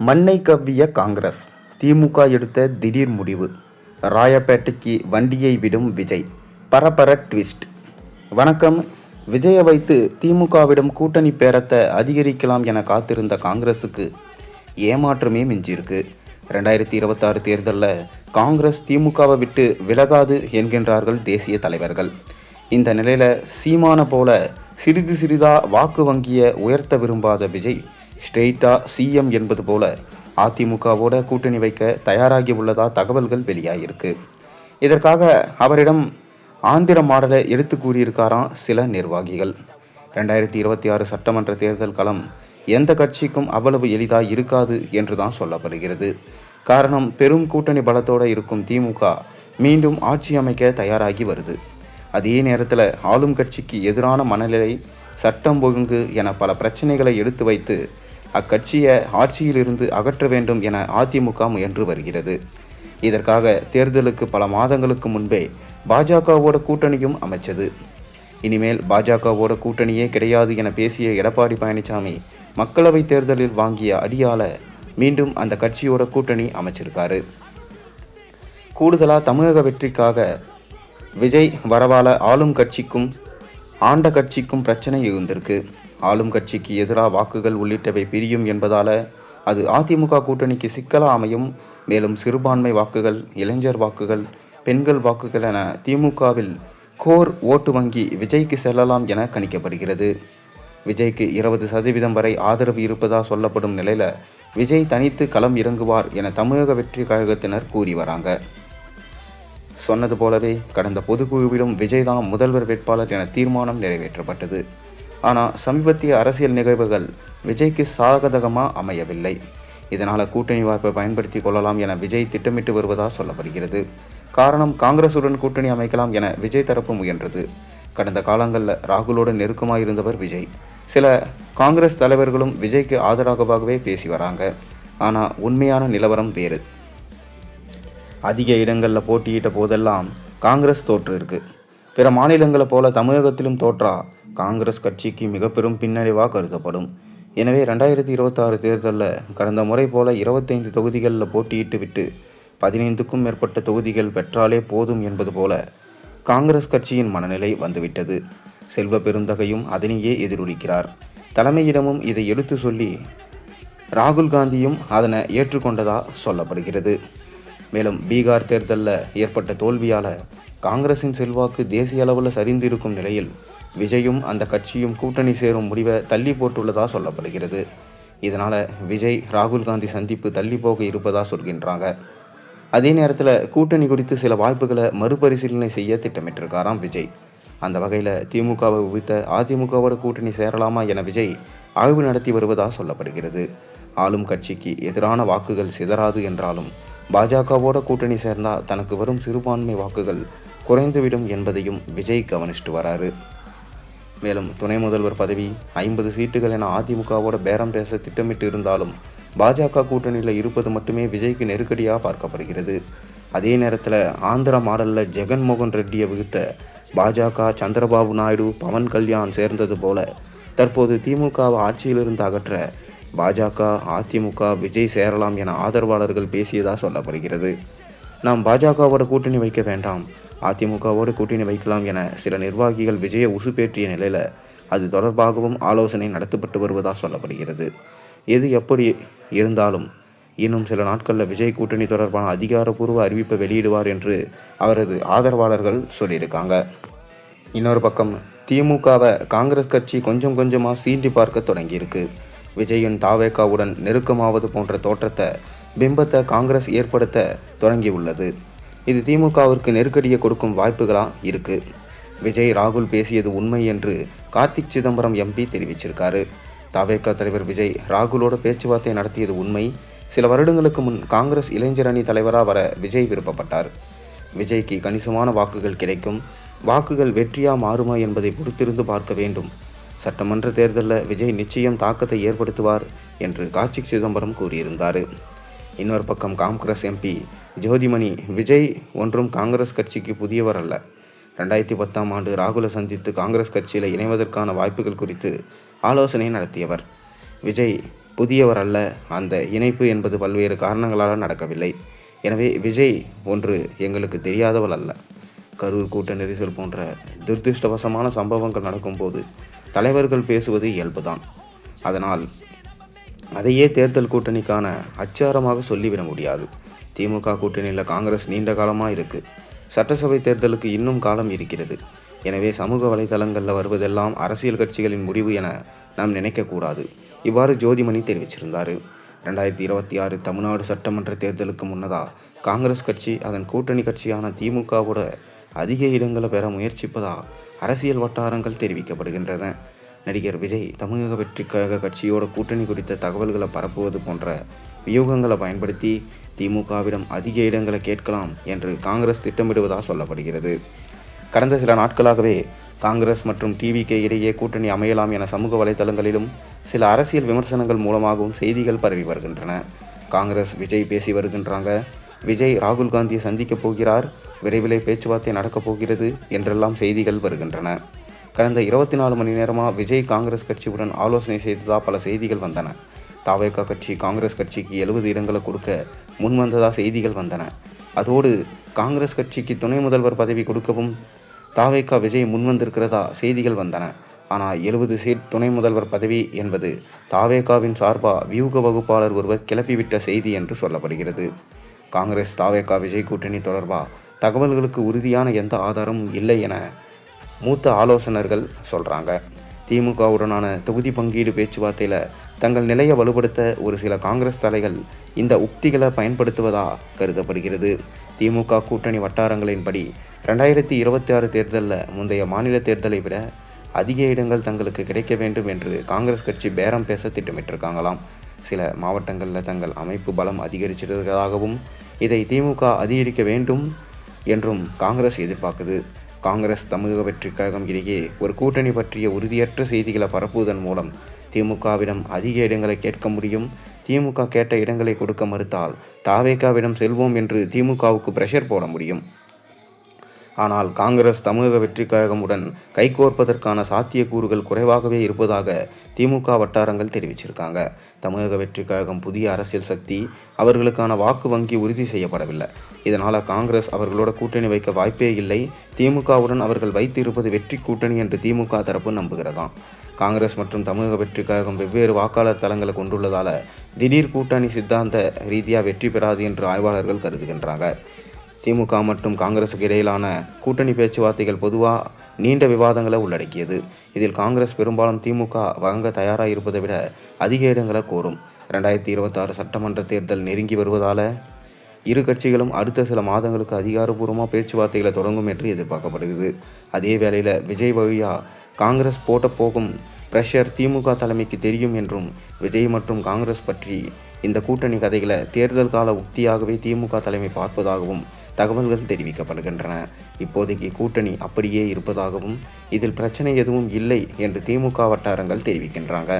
மண்ணை கவ்விய காங்கிரஸ். திமுக எடுத்த திடீர் முடிவு. ராயப்பேட்டைக்கு வண்டியை விடும் விஜய். பரபர ட்விஸ்ட். வணக்கம். விஜயை வைத்து திமுகவிடம் கூட்டணி பேரத்தை அதிகரிக்கலாம் என காத்திருந்த காங்கிரஸுக்கு ஏமாற்றமே மிஞ்சியிருக்கு. ரெண்டாயிரத்தி இருபத்தாறு தேர்தலில் காங்கிரஸ் திமுகவை விட்டு விலகாது என்கின்றார்கள் தேசிய தலைவர்கள். இந்த நிலையில் சீமான போல சிறிது சிறிதா வாக்கு வங்கியை உயர்த்த விரும்பாத விஜய் ஸ்ட்ரெயிட்டா சிஎம் என்பது போல அதிமுகவோட கூட்டணி வைக்க தயாராகி உள்ளதா தகவல்கள் வெளியாகிருக்கு இதற்காக அவரிடம் ஆந்திர மாடலை எடுத்து கூறியிருக்காராம் சில நிர்வாகிகள். ரெண்டாயிரத்தி இருபத்தி ஆறு சட்டமன்ற தேர்தல் களம் எந்த கட்சிக்கும் அவ்வளவு எளிதாக இருக்காது என்று தான் சொல்லப்படுகிறது. காரணம் பெரும் கூட்டணி பலத்தோடு இருக்கும் திமுக மீண்டும் ஆட்சி அமைக்க தயாராகி வருது. அதே நேரத்தில் ஆளும் கட்சிக்கு எதிரான மனநிலை சட்டம் ஒழுங்கு என பல பிரச்சனைகளை எடுத்து வைத்து அக்கட்சியை ஆட்சியிலிருந்து அகற்ற வேண்டும் என அதிமுக முயன்று வருகிறது. இதற்காக தேர்தலுக்கு பல மாதங்களுக்கு முன்பே பாஜகவோட கூட்டணியும் அமைச்சது. இனிமேல் பாஜகவோட கூட்டணியே கிடையாது என பேசிய எடப்பாடி பழனிசாமி மக்களவைத் தேர்தலில் வாங்கிய அடியால மீண்டும் அந்த கட்சியோட கூட்டணி அமைச்சிருக்காரு. கூடுதலாக தமிழக வெற்றிக்காக விஜய் வரவால ஆளும் கட்சிக்கும் ஆண்ட கட்சிக்கும் பிரச்சனை இருந்திருக்கு ஆளும் கட்சிக்கு எதிராக வாக்குகள் உள்ளிட்டவை பிரியும் என்பதால அது அதிமுக கூட்டணிக்கு சிக்கலாக அமையும் மேலும் சிறுபான்மை வாக்குகள் இளைஞர் வாக்குகள் பெண்கள் வாக்குகள் என திமுகவில் கோர் ஓட்டு வங்கி விஜய்க்கு செல்லலாம் என கணிக்கப்படுகிறது. விஜய்க்கு இருபது சதவீதம் வரை ஆதரவு இருப்பதா சொல்லப்படும் நிலையில் விஜய் தனித்து களம் இறங்குவார் என தமிழக வெற்றி கழகத்தினர் கூறி வராங்க. சொன்னது போலவே கடந்த பொதுக்குழுவிலும் விஜய் தான் முதல்வர் வேட்பாளர் என தீர்மானம் நிறைவேற்றப்பட்டது. ஆனால் சமீபத்திய அரசியல் நிகழ்வுகள் விஜய்க்கு சாதகமாக அமையவில்லை. இதனால் கூட்டணி வாய்ப்பை பயன்படுத்தி கொள்ளலாம் என விஜய் திட்டமிட்டு வருவதாக சொல்லப்படுகிறது. காரணம் காங்கிரசுடன் கூட்டணி அமைக்கலாம் என விஜய் தரப்பு முயன்றது. கடந்த காலங்களில் ராகுலோடு நெருக்கமாக இருந்தவர் விஜய். சில காங்கிரஸ் தலைவர்களும் விஜய்க்கு ஆதரவாகவே பேசி வராங்க. ஆனால் உண்மையான நிலவரம் வேறு. அதிக இடங்களில் போட்டியிட்ட போதெல்லாம் காங்கிரஸ் தோற்று இருக்கு. பிற மாநிலங்களை போல தமிழகத்திலும் தோற்றா காங்கிரஸ் கட்சிக்கு மிக பெரும் பின்னடைவாக கருதப்படும். எனவே ரெண்டாயிரத்தி இருபத்தாறு தேர்தலில் கடந்த முறை போல இருபத்தைந்து தொகுதிகளில் போட்டியிட்டு விட்டு பதினைந்துக்கும் மேற்பட்ட தொகுதிகள் பெற்றாலே போதும் என்பது போல காங்கிரஸ் கட்சியின் மனநிலை வந்துவிட்டது. செல்வ பெருந்தகையும் அதனையே எதிரொலிக்கிறார். தலைமையிடமும் இதை எடுத்து சொல்லி ராகுல் காந்தியும் அதனை ஏற்றுக்கொண்டதா சொல்லப்படுகிறது. மேலும் பீகார் தேர்தலில் ஏற்பட்ட தோல்வியால் காங்கிரசின் செல்வாக்கு தேசிய அளவில் சரிந்திருக்கும் நிலையில் விஜயும் அந்த கட்சியும் கூட்டணி சேரும் முடிவை தள்ளி போட்டுள்ளதாக சொல்லப்படுகிறது. இதனால் விஜய் ராகுல் காந்தி சந்திப்பு தள்ளி போக இருப்பதாக சொல்கின்றாங்க. அதே நேரத்தில் கூட்டணி குறித்து சில வாய்ப்புகளை மறுபரிசீலனை செய்ய திட்டமிட்டிருக்காராம் விஜய். அந்த வகையில் திமுகவை உவித்த அதிமுகவோட கூட்டணி சேரலாமா என விஜய் ஆய்வு நடத்தி வருவதாக சொல்லப்படுகிறது. ஆளும் கட்சிக்கு எதிரான வாக்குகள் சிதறாது என்றாலும் பாஜகவோட கூட்டணி சேர்ந்தால் தனக்கு வரும் சிறுபான்மை வாக்குகள் குறைந்துவிடும் என்பதையும் விஜய் கவனிச்சிட்டு வராரு. மேலும் துணை முதல்வர் பதவி ஐம்பது சீட்டுகள் என அதிமுகவோட பேரம் பேச திட்டமிட்டு இருந்தாலும் பாஜக கூட்டணியில் இருப்பது மட்டுமே விஜய்க்கு நெருக்கடியாக பார்க்கப்படுகிறது. அதே நேரத்தில் ஆந்திர மாடலில் ஜெகன்மோகன் ரெட்டியை விகுத்த பாஜக சந்திரபாபு நாயுடு பவன் கல்யாண் சேர்ந்தது போல தற்போது திமுகவை ஆட்சியிலிருந்து அகற்ற பாஜக அதிமுக விஜய் சேரலாம் என ஆதரவாளர்கள் பேசியதாக சொல்லப்படுகிறது. நாம் பாஜகவோட கூட்டணி வைக்க வேண்டாம். அதிமுகவோடு கூட்டணி வைக்கலாம் என சில நிர்வாகிகள் விஜயை உசுப்பேற்றிய நிலையில் அது தொடர்பாகவும் ஆலோசனை நடத்தப்பட்டு வருவதாக சொல்லப்படுகிறது. எது எப்படி இருந்தாலும் இன்னும் சில நாட்களில் விஜய் கூட்டணி தொடர்பான அதிகாரப்பூர்வ அறிவிப்பை வெளியிடுவார் என்று அவரது ஆதரவாளர்கள் சொல்லியிருக்காங்க. இன்னொரு பக்கம் திமுகவை காங்கிரஸ் கட்சி கொஞ்சம் கொஞ்சமாக சீண்டி பார்க்க தொடங்கியிருக்கு. விஜயின் தாவேகாவுடன் நெருக்கமாவது போன்ற தோற்றத்தை பிம்பத்தை காங்கிரஸ் ஏற்படுத்த தொடங்கியுள்ளது. இது திமுகவிற்கு நெருக்கடியை கொடுக்கும் வாய்ப்புகளாக இருக்குது விஜய் ராகுல் பேசியது உண்மை என்று கார்த்திக் சிதம்பரம் எம்பி தெரிவிச்சிருக்காரு. தாவேகா தலைவர் விஜய் ராகுலோட பேச்சுவார்த்தை நடத்தியது உண்மை. சில வருடங்களுக்கு முன் காங்கிரஸ் இளைஞர் அணி தலைவராக வர விஜய் விருப்பப்பட்டார். விஜய்க்கு கணிசமான வாக்குகள் கிடைக்கும். வாக்குகள் வெற்றியா மாறுமா என்பதை பொறுத்திருந்து பார்க்க வேண்டும். சட்டமன்ற தேர்தலில் விஜய் நிச்சயம் தாக்கத்தை ஏற்படுத்துவார் என்று கார்த்திக் சிதம்பரம் கூறியிருந்தார். இன்னொரு பக்கம் காங்கிரஸ் எம்பி ஜோதிமணி விஜய் ஒன்றும் காங்கிரஸ் கட்சிக்கு புதியவர் அல்ல. ரெண்டாயிரத்தி பத்தாம் ஆண்டு ராகுலை சந்தித்து காங்கிரஸ் கட்சியில் இணைவதற்கான வாய்ப்புகள் குறித்து ஆலோசனை நடத்தியவர். விஜய் புதியவர் அல்ல அந்த இணைப்பு என்பது பல்வேறு காரணங்களால் நடக்கவில்லை. எனவே விஜய் ஒன்று எங்களுக்கு தெரியாதவள் அல்ல. கரூர் கூட்ட நெரிசல் போன்ற துர்திருஷ்டவசமான சம்பவங்கள் நடக்கும்போது தலைவர்கள் பேசுவது இயல்புதான். அதனால் அதையே தேர்தல் கூட்டணிக்கான அச்சாரமாக சொல்லிவிட முடியாது. திமுக கூட்டணியில் காங்கிரஸ் நீண்ட காலமாக இருக்குது சட்டசபை தேர்தலுக்கு இன்னும் காலம் இருக்கிறது. எனவே சமூக வலைதளங்களில் வருவதெல்லாம் அரசியல் கட்சிகளின் முடிவு என நாம் நினைக்கக்கூடாது இவ்வாறு ஜோதிமணி தெரிவிச்சிருந்தார். ரெண்டாயிரத்தி இருபத்தி ஆறு தமிழ்நாடு சட்டமன்ற தேர்தலுக்கு முன்னதாக காங்கிரஸ் கட்சி அதன் கூட்டணி கட்சியான திமுகவோட அதிக இடங்களை பெற முயற்சிப்பதாக அரசியல் வட்டாரங்கள் தெரிவிக்கப்படுகின்றன. நடிகர் விஜய் தமிழக வெற்றி கழக கட்சியோட கூட்டணி குறித்த தகவல்களை பரப்புவது போன்ற வியூகங்களை பயன்படுத்தி திமுகவிடம் அதிக இடங்களை கேட்கலாம் என்று காங்கிரஸ் திட்டமிடுவதாக சொல்லப்படுகிறது. கடந்த சில நாட்களாகவே காங்கிரஸ் மற்றும் டிவிகே இடையே கூட்டணி அமையலாம் என சமூக வலைதளங்களிலும் சில அரசியல் விமர்சனங்கள் மூலமாகவும் செய்திகள் பரவி வருகின்றன. காங்கிரஸ் விஜய் பேசி வருகின்றாங்க. விஜய் ராகுல் காந்தியை சந்திக்கப் போகிறார். விரைவிலே பேச்சுவார்த்தை நடக்கப் போகிறது என்றெல்லாம் செய்திகள் வருகின்றன. கடந்த இருபத்தி நாலு மணி நேரமாக விஜய் காங்கிரஸ் கட்சியுடன் ஆலோசனை செய்ததாக பல செய்திகள் வந்தன. தாவேகா கட்சி காங்கிரஸ் கட்சிக்கு எழுபது இடங்களை கொடுக்க முன்வந்ததாக செய்திகள் வந்தன. அதோடு காங்கிரஸ் கட்சிக்கு துணை முதல்வர் பதவி கொடுக்கவும் தாவேகா விஜய் முன்வந்திருக்கிறதா செய்திகள் வந்தன. ஆனால் எழுபது சீட் துணை முதல்வர் பதவி என்பது தாவேகாவின் சார்பா வியூக வகுப்பாளர் ஒருவர் கிளப்பிவிட்ட செய்தி என்று சொல்லப்படுகிறது. காங்கிரஸ் தாவேகா விஜய் கூட்டணி தொடர்பாக தகவல்களுக்கு உறுதியான எந்த ஆதாரமும் இல்லை என மூத்த ஆலோசகர்கள் சொல்கிறாங்க திமுகவுடனான தொகுதி பங்கீடு பேச்சுவார்த்தையில் தங்கள் நிலையை வலுப்படுத்த ஒரு சில காங்கிரஸ் தலைகள் இந்த உக்திகளை பயன்படுத்துவதா கருதப்படுகிறது. திமுக கூட்டணி வட்டாரங்களின்படி ரெண்டாயிரத்தி இருபத்தி ஆறு தேர்தலில் முந்தைய மாநில தேர்தலை விட அதிக இடங்கள் தங்களுக்கு கிடைக்க வேண்டும் என்று காங்கிரஸ் கட்சி பேரம் பேச திட்டமிட்டிருக்காங்களாம். சில மாவட்டங்களில் தங்கள் அமைப்பு பலம் அதிகரிச்சிருக்கிறதாகவும் இதை திமுக அதிகரிக்க வேண்டும் என்றும் காங்கிரஸ் எதிர்பார்க்குது. காங்கிரஸ் தமிழக வெற்றி கழகம் இடையே ஒரு கூட்டணி பற்றிய உறுதியற்ற செய்திகளை பரப்புவதன் மூலம் திமுகவிடம் அதிக இடங்களை கேட்க முடியும். திமுக கேட்ட இடங்களை கொடுக்க மறுத்தால் தாவேக்காவிடம் செல்வோம் என்று திமுகவுக்கு பிரஷர் போட முடியும். ஆனால் காங்கிரஸ் தமிழக வெற்றி கழகமுடன் கைகோர்ப்பதற்கான சாத்தியக்கூறுகள் குறைவாகவே இருப்பதாக திமுக வட்டாரங்கள் தெரிவிச்சிருக்காங்க. தமிழக வெற்றி கழகம் புதிய அரசியல் சக்தி அவர்களுக்கான வாக்கு வங்கி உறுதி செய்யப்படவில்லை. இதனால் காங்கிரஸ் அவர்களோட கூட்டணி வைக்க வாய்ப்பே இல்லை. திமுகவுடன் அவர்கள் வைத்திருப்பது வெற்றி கூட்டணி என்று திமுக தரப்பு நம்புகிறதாம் காங்கிரஸ் மற்றும் தமிழக வெற்றி கழகம் வெவ்வேறு வாக்காளர் தளங்களை கொண்டுள்ளதால் திடீர் கூட்டணி சித்தாந்த ரீதியாக வெற்றி பெறாது என்று ஆய்வாளர்கள் கருதுகின்றாங்க. திமுக மற்றும் காங்கிரஸுக்கு இடையிலான கூட்டணி பேச்சுவார்த்தைகள் பொதுவாக நீண்ட விவாதங்களை உள்ளடக்கியது. இதில் காங்கிரஸ் பெரும்பாலும் திமுக வழங்க தயாராக இருப்பதை விட அதிக இடங்களை கோரும். ரெண்டாயிரத்தி இருபத்தாறு சட்டமன்ற தேர்தல் நெருங்கி வருவதால் இரு கட்சிகளும் அடுத்த சில மாதங்களுக்கு அதிகாரப்பூர்வமாக பேச்சுவார்த்தைகளை தொடங்கும் என்று எதிர்பார்க்கப்படுகிறது. அதே வேளையில் விஜய் வழியா காங்கிரஸ் போட்ட போகும் பிரஷர் திமுக தலைமைக்கு தெரியும் என்றும் விஜய் மற்றும் காங்கிரஸ் பற்றி இந்த கூட்டணி கதைகளை தேர்தல் கால உக்தியாகவே திமுக தலைமை பார்ப்பதாகவும் தகவல்கள் தெரிவிக்கப்படுகின்றன. இப்போதைக்கு கூட்டணி அப்படியே இருப்பதாகவும் இதில் பிரச்சனை எதுவும் இல்லை என்று திமுக வட்டாரங்கள் தெரிவிக்கின்றாங்க.